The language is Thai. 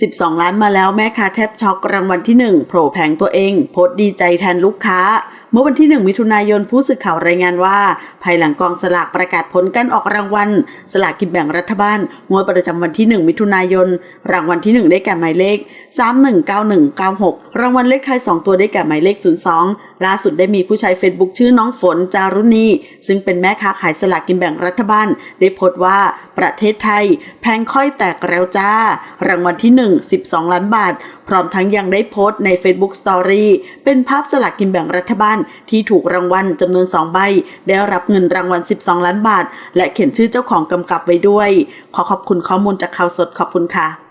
12 ล้านมาแล้วแม่ค้าแทบช็อกรางวัลที่ 1 โผล่แผงตัวเอง โพสดีใจแทนลูกค้า มื่อวันที่ 1 มิถุนายนผู้สื่อข่าวรายงานว่า ภายหลังกองสลากประกาศผลการออกรางวัล สลากกินแบ่งรัฐบาลงวดประจำวันที่ 1 มิถุนายน รางวัลที่ 1 ได้แก่หมายเลข 319196 รางวัลเลขท้าย 2 ตัวได้แก่หมายเลข 02 ล่าสุดได้มีผู้ใช้ Facebook ชื่อน้องฝนจารุณีซึ่งเป็นแม่ค้าขายสลากกินแบ่งรัฐบาล ได้โพสต์ว่าประเทศไทย แพงค่อยแตกแล้วจ้า รางวัลที่ 1 12 ล้านบาท พร้อมทั้งยังได้โพสต์ใน Facebook Story เป็นภาพสลากกินแบ่งรัฐบาลที่ถูกรางวัลจำนวน2ใบได้รับเงินรางวัล 12 ล้านบาท และเขียนชื่อเจ้าของกำกับไว้ด้วย ขอขอบคุณข้อมูลจากข่าวสดขอบคุณค่ะ